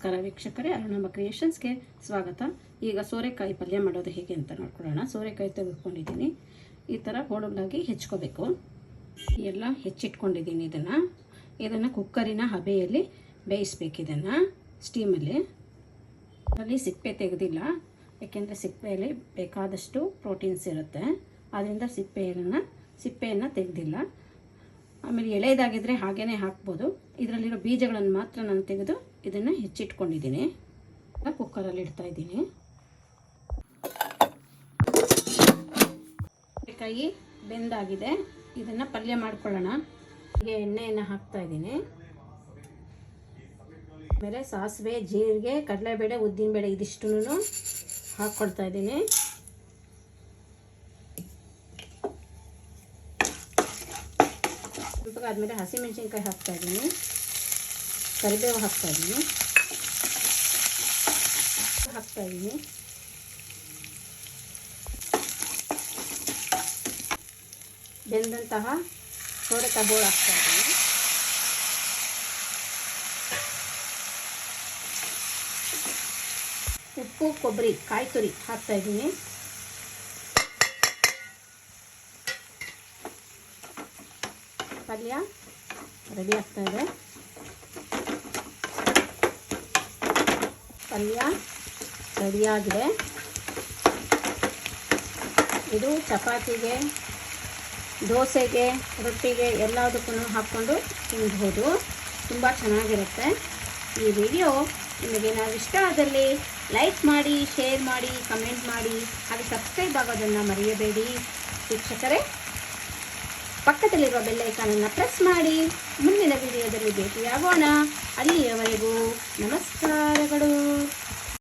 ನಮಸ್ಕಾರ ವೀಕ್ಷಕರೇ ಅರುಣಮ್ಮ ಕ್ರಿಯೇಷನ್ಸ್ಗೆ ಸ್ವಾಗತ. ಈಗ ಸೋರೆಕಾಯಿ ಪಲ್ಯ ಮಾಡೋದು ಹೇಗೆ ಅಂತ ನೋಡ್ಕೊಳ್ಳೋಣ. ಸೋರೆಕಾಯಿ ತೆಗೆದುಕೊಂಡಿದ್ದೀನಿ. ಈ ಥರ ಹೋಳುಗಳಾಗಿ ಹೆಚ್ಕೋಬೇಕು. ಎಲ್ಲ ಹೆಚ್ಚಿಟ್ಕೊಂಡಿದ್ದೀನಿ ಇದನ್ನು. ಇದನ್ನು ಕುಕ್ಕರಿನ ಹಬೆಯಲ್ಲಿ ಬೇಯಿಸ್ಬೇಕು ಇದನ್ನು, ಸ್ಟೀಮಲ್ಲಿ. ಅಲ್ಲಿ ಸಿಪ್ಪೆ ತೆಗೆದಿಲ್ಲ ಯಾಕೆಂದರೆ ಸಿಪ್ಪೆಯಲ್ಲಿ ಬೇಕಾದಷ್ಟು ಪ್ರೋಟೀನ್ಸ್ ಇರುತ್ತೆ. ಆದ್ದರಿಂದ ಸಿಪ್ಪೆಯನ್ನು ಸಿಪ್ಪೆಯನ್ನು ತೆಗೆದಿಲ್ಲ. ಆಮೇಲೆ ಎಳೆದಾಗಿದ್ದರೆ ಹಾಗೇ ಹಾಕ್ಬೋದು. ಇದರಲ್ಲಿರೋ ಬೀಜಗಳನ್ನು ಮಾತ್ರ ನಾನು ತೆಗೆದು ಇದನ್ನು ಹೆಚ್ಚಿಟ್ಕೊಂಡಿದ್ದೀನಿ. ಕುಕ್ಕರಲ್ಲಿ ಇಡ್ತಾ ಇದ್ದೀನಿ. ಕಾಯಿ ಬೆಂದಾಗಿದೆ. ಇದನ್ನು ಪಲ್ಯ ಮಾಡ್ಕೊಳ್ಳೋಣ. ಹೀಗೆ ಎಣ್ಣೆಯನ್ನು ಹಾಕ್ತಾ ಇದ್ದೀನಿ. ಆಮೇಲೆ ಸಾಸಿವೆ, ಜೀರಿಗೆ, ಕಡಲೆಬೇಳೆ, ಉದ್ದಿನಬೇಳೆ ಇದಿಷ್ಟು ಹಾಕ್ಕೊಳ್ತಾ ಇದ್ದೀನಿ. ಸ್ವಲ್ಪ ಆದಮೇಲೆ ಹಾಕ್ತಾ ಇದ್ದೀನಿ ಕರಿಬೇವು ಹಾಕ್ತಾ ಇದ್ದೀನಿ ಹಾಕ್ತಾ ಇದ್ದೀನಿ ಬೆಂದಂತಹ ಸೋರೆಕಾಯಿ ಹಾಕ್ತಾ ಇದ್ದೀನಿ ಉಪ್ಪು, ಕೊಬ್ಬರಿ, ಕಾಯಿ ತುರಿ ಹಾಕ್ತಾ ಪಲ್ಯ ರೆಡಿ ಆಗ್ತಾ ಇದೆ. ಪಲ್ಯ ರೆಡಿಯಾಗಿದೆ ಇದು ಚಪಾತಿಗೆ, ದೋಸೆಗೆ, ರೊಟ್ಟಿಗೆ ಎಲ್ಲದಕ್ಕೂ ಹಾಕ್ಕೊಂಡು ತಿನ್ಬೋದು. ತುಂಬ ಚೆನ್ನಾಗಿರುತ್ತೆ. ಈ ವಿಡಿಯೋ ನಿಮಗೆ ನಾವು ಇಷ್ಟ ಆದಲ್ಲಿ ಲೈಕ್ ಮಾಡಿ, ಶೇರ್ ಮಾಡಿ, ಕಮೆಂಟ್ ಮಾಡಿ, ಹಾಗೆ ಸಬ್ಸ್ಕ್ರೈಬ್ ಆಗೋದನ್ನು ಮರೆಯಬೇಡಿ. ವೀಕ್ಷಕರೇ ಪಕ್ಕದಲ್ಲಿರುವ ಬೆಲ್ಲೈಕಾನನ್ನು ಪ್ರೆಸ್ ಮಾಡಿ ಮುಂದಿನ ವಿಡಿಯೋದಲ್ಲಿ ಭೇಟಿಯಾಗೋಣ. ಅಲ್ಲಿಯವರೆಗೂ ನಮಸ್ಕಾರಗಳು.